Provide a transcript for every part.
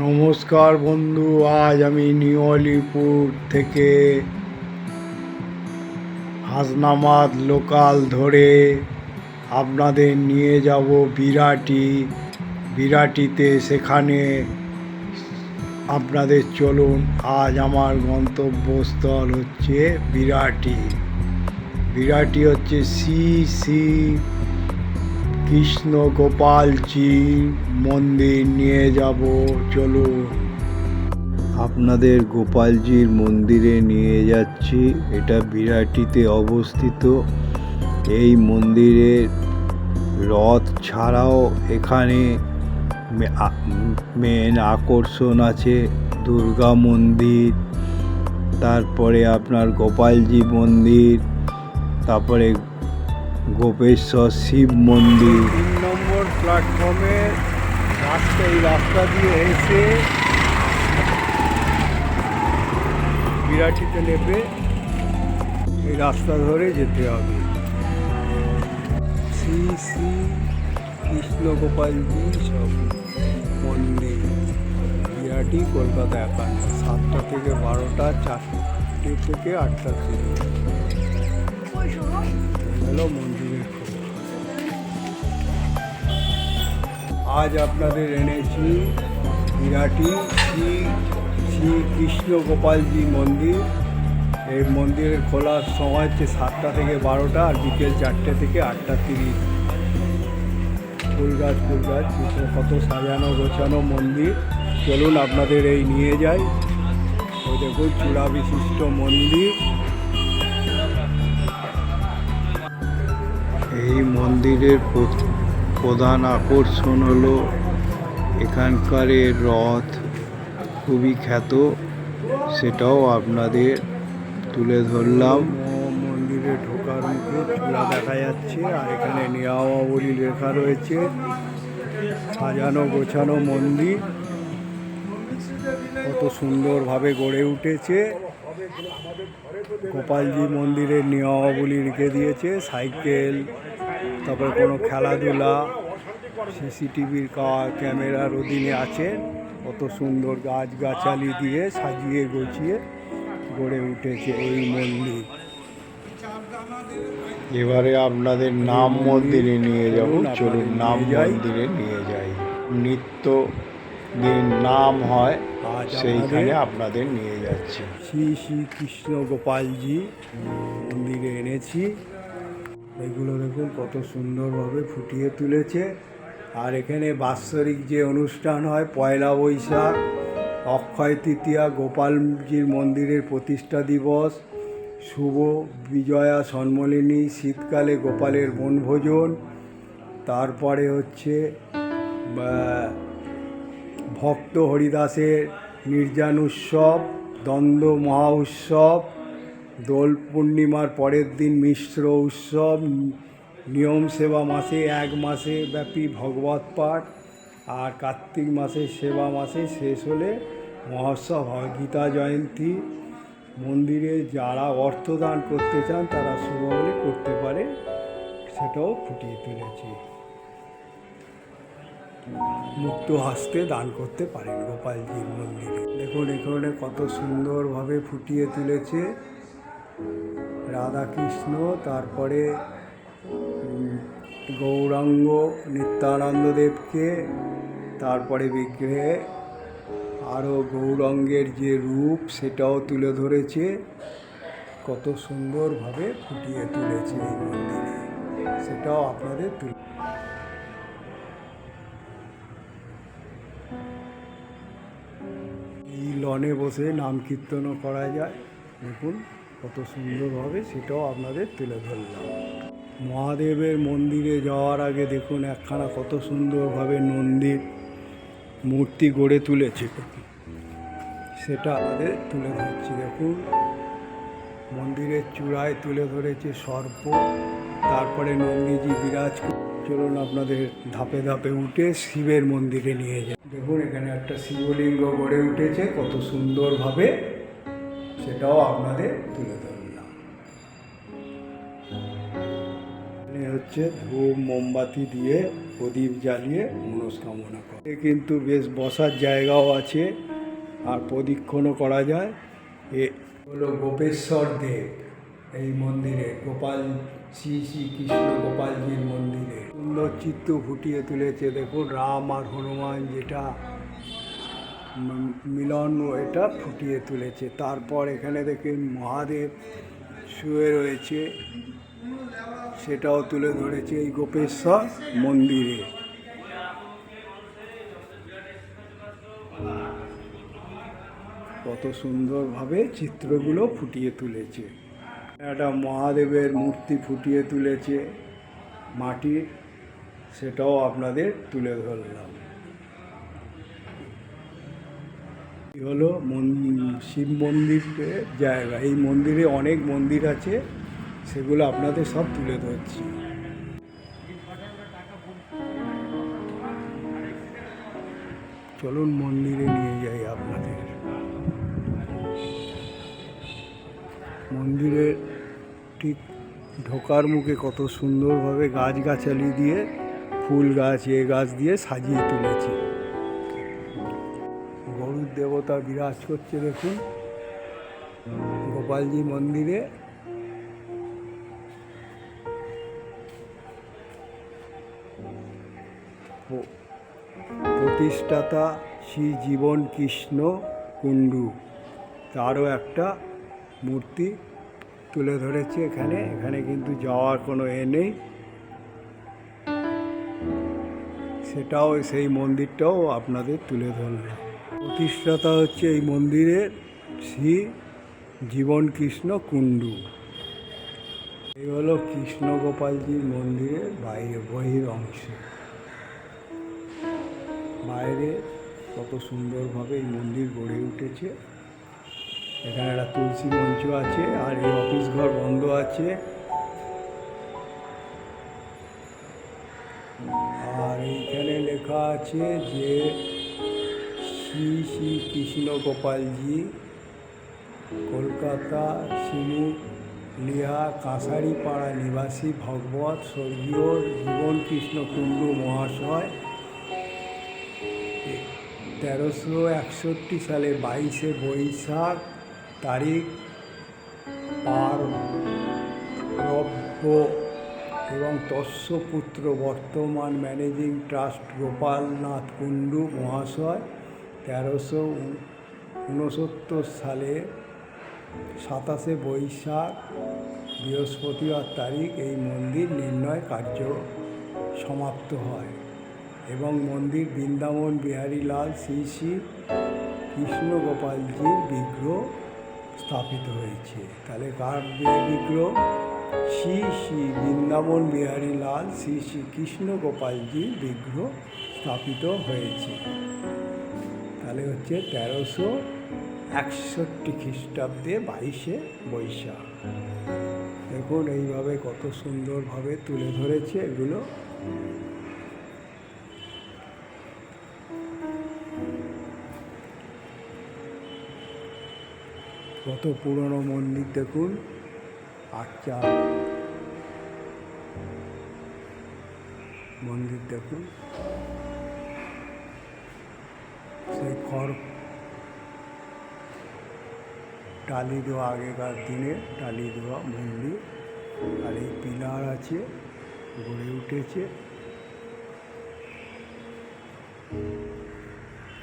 নমস্কার বন্ধু, আজ আমি নিউ আলিপুর থেকে হাসনামাদ লোকাল ধরে আপনাদের নিয়ে যাব বিরাটি। বিরাটিতে সেখানে আপনাদের চলুন, আজ আমার গন্তব্যস্থল হচ্ছে বিরাটি। বিরাটি হচ্ছে শ্রী শ্রী কৃষ্ণ গোপালজির মন্দির নিয়ে যাব চলুন আপনাদের গোপালজির মন্দিরে নিয়ে যাচ্ছি। এটা বিরাটিতে অবস্থিত। এই মন্দিরের রথ ছাড়াও এখানে মেন আকর্ষণ আছে, দুর্গা মন্দির, তারপরে আপনার গোপালজি মন্দির, তারপরে গোপেশ্বর শিব মন্দির। তিন নম্বর প্ল্যাটফর্মে রাস্তা এই রাস্তা দিয়ে এসে বিরাটিতে নেবে এই রাস্তা ধরে যেতে হবে। শ্রী শ্রী কৃষ্ণ গোপালজি সব মন্দির বিরাটি কলকাতা একান্ন সাতটা থেকে বারোটা চারটে থেকে আটটা থেকে। হলো আজ আপনাদের এনেছি বিরাটি শ্রী শ্রী কৃষ্ণ গোপালজি মন্দির। এই মন্দিরের খোলার সময় হচ্ছে সাতটা থেকে বারোটা আর বিকেল চারটে থেকে আটটা তিরিশ। ফুল গাছ ফুল গাছ কত সাজানো গোছানো মন্দির। চলুন আপনাদের এই নিয়ে যাই। ওই দেখুন চূড়া বিশিষ্ট মন্দির। এই মন্দিরের প্রধান আকর্ষণ হলো এখানকার রথ খুবই খ্যাত, সেটাও আপনাদের তুলে ধরলাম। মন্দিরে ঢোকার মুখে চূড়া দেখা যাচ্ছে, আর এখানে নিয়ামাবলী লেখা রয়েছে, সাজানো গোছানো মন্দির। কত সুন্দরভাবে গড়ে উঠেছে। গোপালজি মন্দিরের নিয়মাবলী রেখে দিয়েছে, সাইকেল তারপরে কোনো খেলাধুলা সিসিটিভির ক্যামেরার অধীনে আছে। কত সুন্দর গাছগাছালি দিয়ে সাজিয়ে গুছিয়ে গড়ে উঠেছে এই মন্দির। এবারে আপনাদের নাম মন্দিরে নিয়ে যাব। চলুন নাম মন্দিরে নিয়ে যাই। নিত্য দিন নাম হয় সেইখানে আপনাদের নিয়ে যাচ্ছি। শ্রী শ্রী কৃষ্ণ গোপালজি মন্দিরে এনেছি। এগুলো দেখুন, কত সুন্দরভাবে ফুটিয়ে তুলেছে। আর এখানে বাৎসরিক যে অনুষ্ঠান হয়, পয়লা বৈশাখ, অক্ষয় তৃতীয়া, গোপালজির মন্দিরের প্রতিষ্ঠা দিবস, শুভ বিজয়া সন্মলিনী, শীতকালে গোপালের বনভোজন, তারপরে হচ্ছে ভক্ত হরিদাসের নির্জান উৎসব, দ্বন্দ্ব মহা উৎসব দোল পূর্ণিমার পরের দিন মিশ্র উৎসব, নিয়ম সেবা মাসে এক মাসে ব্যাপী ভগবত পাঠ আর কার্তিক মাসে সেবা মাসে শেষ হলে মহোৎসব হয়। গীতা জয়ন্তী। মন্দিরে যারা অর্থদান করতে চান, তারা শুভ হলে করতে পারে, সেটাও ফুটিয়ে তুলেছি। মুক্ত হাসতে দান করতে পারেন গোপালজির মন্দিরে। দেখুন, এখানে কত সুন্দরভাবে ফুটিয়ে তুলেছে। রাধাকৃষ্ণ, তারপরে গৌরাঙ্গ, নিত্যানন্দ দেবকে, তারপরে বিগ্রহে আরও গৌরাঙ্গের যে রূপ, সেটাও তুলে ধরেছে। কত সুন্দরভাবে ফুটিয়ে তুলেছে এই মন্দিরে। সেটাও আপনাদের তুলে এই লনে বসে নাম কীর্তনও করা যায়। দেখুন। কত সুন্দরভাবে সেটাও আপনাদের তুলে ধরলাম। মহাদেবের মন্দিরে যাওয়ার আগে দেখুন একখানা কত সুন্দরভাবে নন্দীর মূর্তি গড়ে তুলেছে। সেটা আমাদের তুলে ধরছি, দেখুন। মন্দিরের চূড়ায় তুলে ধরেছে সর্প, তারপরে নন্দীজি বিরাজ চলুন আপনাদের ধাপে ধাপে উঠে শিবের মন্দিরে নিয়ে যায় দেখুন এখানে একটা শিবলিঙ্গ গড়ে উঠেছে, কত সুন্দরভাবে সেটাও আপনাদের তুলে ধরলাম। হচ্ছে ধূপ, মোমবাতি দিয়ে প্রদীপ জ্বালিয়ে মনস্কামনা করে। কিন্তু বেশ বসার জায়গাও আছে, আর প্রদীক্ষণও করা যায়। এ হলো গোপেশ্বর দেব এই মন্দিরে, গোপাল, শ্রী শ্রী কৃষ্ণ গোপালজির মন্দিরে। সুন্দর চিত্র ফুটিয়ে তুলেছে, দেখুন, রাম আর হনুমান যেটা মিলন এটা ফুটিয়ে তুলেছে। তারপর এখানে দেখেন মহাদেব শুয়ে রয়েছে। সেটাও তুলে ধরেছে এই গোপেশ্বর মন্দিরে। কত সুন্দরভাবে চিত্রগুলো ফুটিয়ে তুলেছে। একটা মহাদেবের মূর্তি ফুটিয়ে তুলেছে মাটির। সেটাও আপনাদের তুলে ধরলাম এই হলো? শিব মন্দিরের জায়গা, এই মন্দিরে অনেক মন্দির আছে, সেগুলো আপনাদের সব তুলে ধরছি। চলুন মন্দিরে নিয়ে যাই আপনাদের। মন্দিরের ঠিক ঢোকার মুখে কত সুন্দরভাবে গাছগাছালি দিয়ে ফুল গাছ, এ গাছ দিয়ে সাজিয়ে তুলেছে। দেবতা বিরাজ করছে দেখুন। গোপালজি মন্দিরে। প্রতিষ্ঠাতা শ্রী জীবন কৃষ্ণ কুণ্ডু। তারও একটা মূর্তি তুলে ধরেছে এখানে। এখানে কিন্তু যাওয়ার কোনো এ নেই। সেটাও সেই মন্দিরটাও আপনাদের তুলে ধরলাম। প্রতিষ্ঠাতা হচ্ছে এই মন্দিরের শ্রী জীবন কৃষ্ণ কুণ্ডু। এই হলো কৃষ্ণগোপালজির মন্দিরের বাইরে, বহির অংশ। বাইরে কত সুন্দরভাবে এই মন্দির গড়ে উঠেছে। এখানে একটা তুলসী মঞ্চ আছে আর এই অফিস ঘর বন্ধ আছে। আর এইখানে লেখা আছে যে শ্রী শ্রী কৃষ্ণ গোপালজি কলকাতা শিমুলিয়া কাঁসারিপাড়া নিবাসী ভগবত স্বর্গীয় জীবন কৃষ্ণ কুণ্ডু মহাশয় তেরোশো একষট্টি সালে বাইশে বৈশাখ তারিখ পার রব্য এবং তস্যপুত্র বর্তমান ম্যানেজিং ট্রাস্ট গোপালনাথ কুণ্ডু মহাশয়। তেরোশো ঊনসত্তর সালে সাতাশে বৈশাখ বৃহস্পতিবার তারিখ এই মন্দির নির্ণয় কার্য সমাপ্ত হয় এবং মন্দির বৃন্দাবন বিহারীলাল শ্রী শ্রী কৃষ্ণ গোপালজির বিগ্রহ স্থাপিত হয়েছে। তাহলে কার বিগ্রহ? শ্রী শ্রী বৃন্দাবন বিহারী লাল শ্রী শ্রী কৃষ্ণ গোপালজির বিগ্রহ স্থাপিত হয়েছে। তাহলে হচ্ছে তেরোশো একষট্টি খ্রিস্টাব্দে বাইশে বৈশাখ। দেখুন এইভাবে কত সুন্দরভাবে তুলে ধরেছে এগুলো। কত পুরনো মন্দির দেখুন। আচ্ছা। মন্দির দেখুন। সেই খড় টালি দেওয়া আগেকার দিনে টালি দেওয়া মন্দির আর এই পিলার আছে গড়ে উঠেছে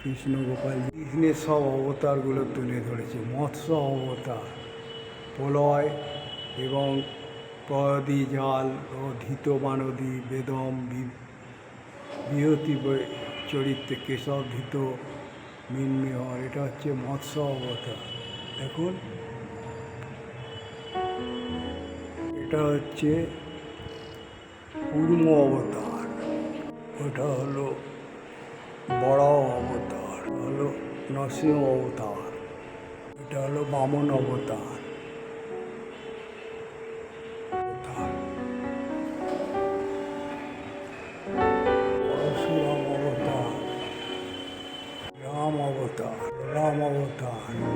কৃষ্ণ গোপাল কৃষ্ণের সব অবতারগুলো তুলে ধরেছে মৎস্য অবতার প্রলয় এবং প্রদি জাল ও ধৃত মানদী বেদম বিহতি চরিত্রে কেশব ধৃত মিনমিহর এটা হচ্ছে মৎস্য অবতার। দেখুন। এটা হচ্ছে কুর্ম অবতার। ওটা হলো বড় অবতার, হলো নরসিংহ অবতার। এটা হলো বামন অবতার অবতার। অবতার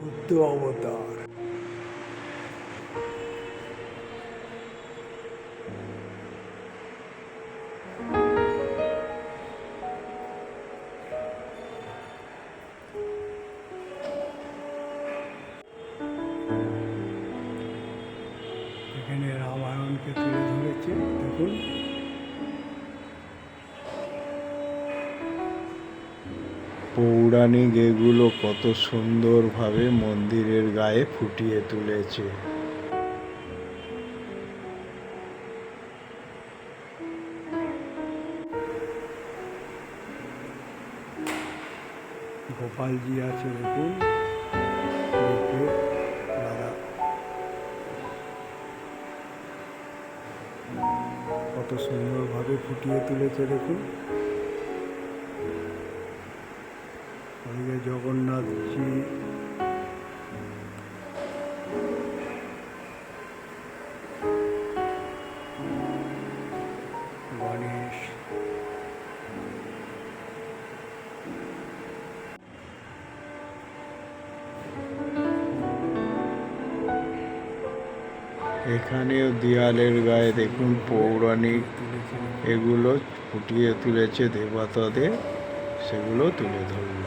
বুদ্ধ অবতার। পৌরাণিক এগুলো কত সুন্দরভাবে মন্দিরের গায়ে ফুটিয়ে তুলেছে। গোপালজি আছে দেখুন। কত সুন্দরভাবে ফুটিয়ে তুলেছে দেখুন। ওদিকে জগন্নাথজি এখানেও দেয়ালের গায়ে দেখুন পৌরাণিক এগুলো ফুটিয়ে তুলেছে দেবতাদের সেগুলো তুলে ধরলাম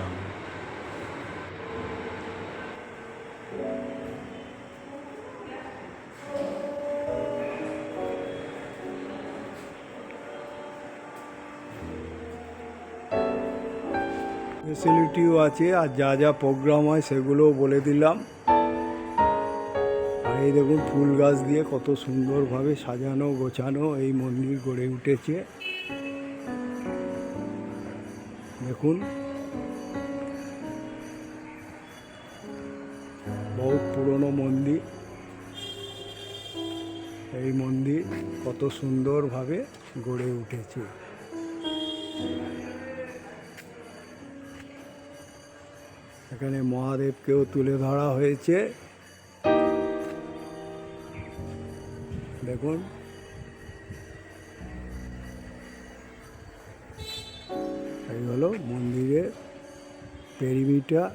ফেসিলিটিও আছে আর যা যা প্রোগ্রাম হয় সেগুলোও বলে দিলাম। আর এই দেখুন ফুল গাছ দিয়ে কত সুন্দরভাবে সাজানো, গোছানো এই মন্দির গড়ে উঠেছে। দেখুন। বহু পুরনো মন্দির। এই মন্দির কত সুন্দরভাবে গড়ে উঠেছে। এখানে মহাদেবকেও তুলে ধরা হয়েছে। দেখুন। এই হলো মন্দিরের পেরিমিটার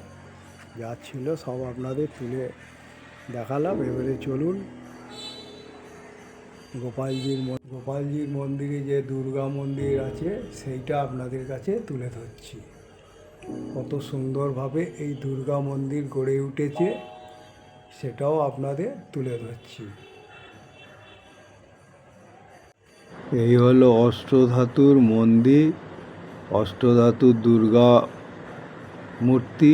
যা ছিল সব আপনাদের তুলে দেখালাম। এবারে চলুন। গোপালজির গোপালজির মন্দিরে যে দুর্গা মন্দির আছে, সেইটা আপনাদের কাছে তুলে ধরছি। কত সুন্দরভাবে এই দুর্গা মন্দির গড়ে উঠেছে সেটাও আপনাদের তুলে ধরছি। এই হলো অষ্টধাতুর মন্দির অষ্টধাতুর দুর্গা মূর্তি।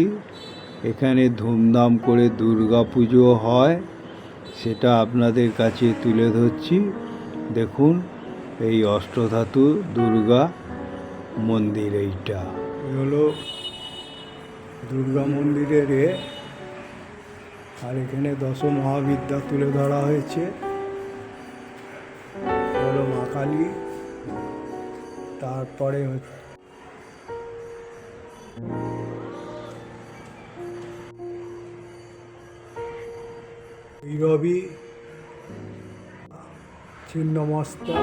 এখানে ধুমধাম করে দুর্গা পুজো হয় সেটা আপনাদের কাছে তুলে ধরছি। দেখুন এই অষ্টধাতু দুর্গা মন্দির এইটা। এই হলো দুর্গা মন্দিরের এ আর এখানে দশ মহাবিদ্যা তুলে ধরা হয়েছে। হলো মা কালী। তারপরে ভৈরবী ছিন্নমস্তা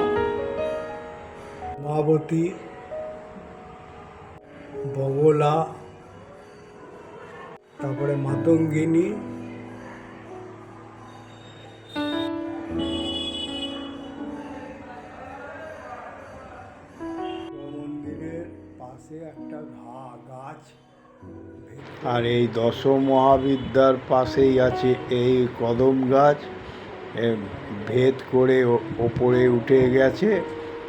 মহাবতী বগলা তারপরে মাতঙ্গিনী। মন্দিরের পাশে একটা ঘা গাছ আর এই দশ মহাবিদ্যার পাশেই আছে এই কদম গাছ। ভেদ করে ওপরে উঠে গেছে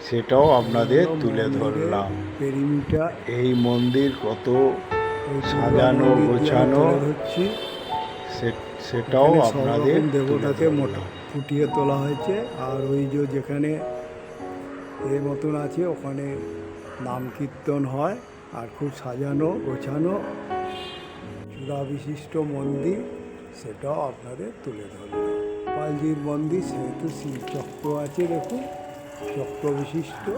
সেটাও আপনাদের তুলে ধরলাম। এই মন্দির কত সাজানো, গোছানো। হচ্ছে। সেটাও আপনাদের দেবতাকে মোটা ফুটিয়ে তোলা হয়েছে। আর ওই যে যেখানে এর মতন আছে ওখানে নাম কীর্তন হয় আর খুব সাজানো গোছানো। চূড়া বিশিষ্ট মন্দির সেটাও আপনাদের তুলে ধরলাম গোপালজির মন্দির সেহেতু শিবচক্র আছে দেখুন। চক্র বিশিষ্ট।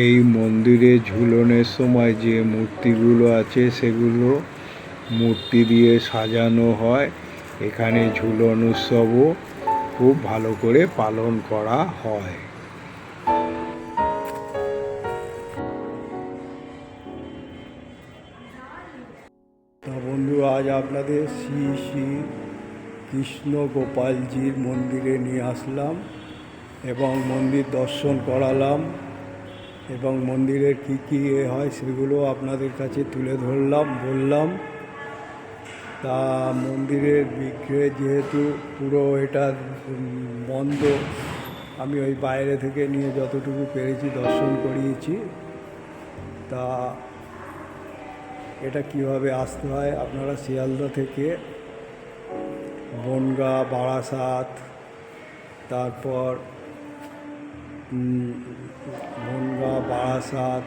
এই মন্দিরে ঝুলনের সময় যে মূর্তিগুলো আছে, সেগুলো মূর্তি দিয়ে সাজানো হয়। এখানে ঝুলন উৎসবও খুব ভালো করে পালন করা হয়। বন্ধু, আজ আপনাদের শ্রী শ্রী কৃষ্ণ গোপালজির মন্দিরে নিয়ে আসলাম এবং মন্দির দর্শন করালাম এবং মন্দিরের কী কী এ হয় সেগুলো আপনাদের কাছে তুলে ধরলাম, বললাম। তা মন্দিরের বিগ্রহে যেহেতু পুরো এটা বন্ধ, আমি ওই বাইরে থেকে নিয়ে যতটুকু পেরেছি দর্শন করিয়েছি। তা এটা কীভাবে আসতে হয় আপনারা শিয়ালদা থেকে বনগা, বারাসাত, তারপর বনগা, বারাসাত,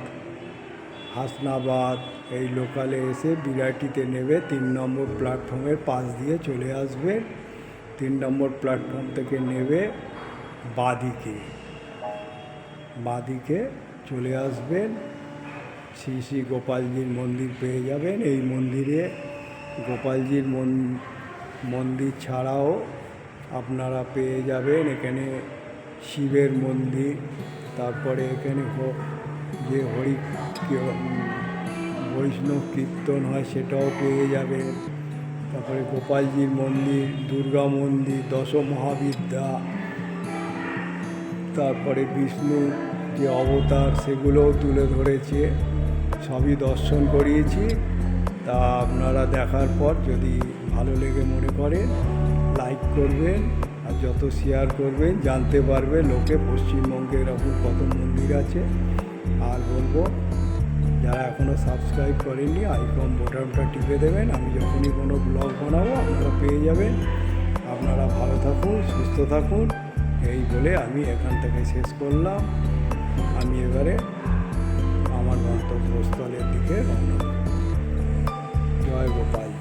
হাসনাবাদ এই লোকালে এসে বিরাটিতে নেবে, তিন নম্বর প্ল্যাটফর্মের পাশ দিয়ে চলে আসবে। তিন নম্বর প্ল্যাটফর্ম থেকে নেবে বাদিকে। বাদিকে চলে আসবেন শ্রী শ্রী গোপালজির মন্দির পেয়ে যাবেন। এই মন্দিরে গোপালজির মন- মন্দির ছাড়াও আপনারা পেয়ে যাবেন এখানে শিবের মন্দির, তারপরে এখানে যে হরি বৈষ্ণব কীর্তন হয় সেটাও পেয়ে যাবেন। তারপরে গোপালজির মন্দির, দুর্গা মন্দির দশ মহাবিদ্যা তারপরে বিষ্ণু যে অবতার সেগুলোও তুলে ধরেছে। সবই দর্শন করিয়েছি। তা আপনারা দেখার পর যদি ভালো লেগে মনে করেন লাইক করবেন আর যত শেয়ার করবেন, জানতে পারবে লোকে পশ্চিমবঙ্গে এরকম কত মন্দির আছে। আর বলব যারা এখনও সাবস্ক্রাইব করেননি আইকম বোটামটা টিপে দেবেন। আমি যখনই কোনো ব্লগ বানাবো, আপনারা পেয়ে যাবেন। আপনারা ভালো থাকুন, সুস্থ থাকুন। এই বলে আমি এখান থেকে শেষ করলাম। আমি এবারে আমার গন্তব্যস্থলের দিকে জয় গোপাল।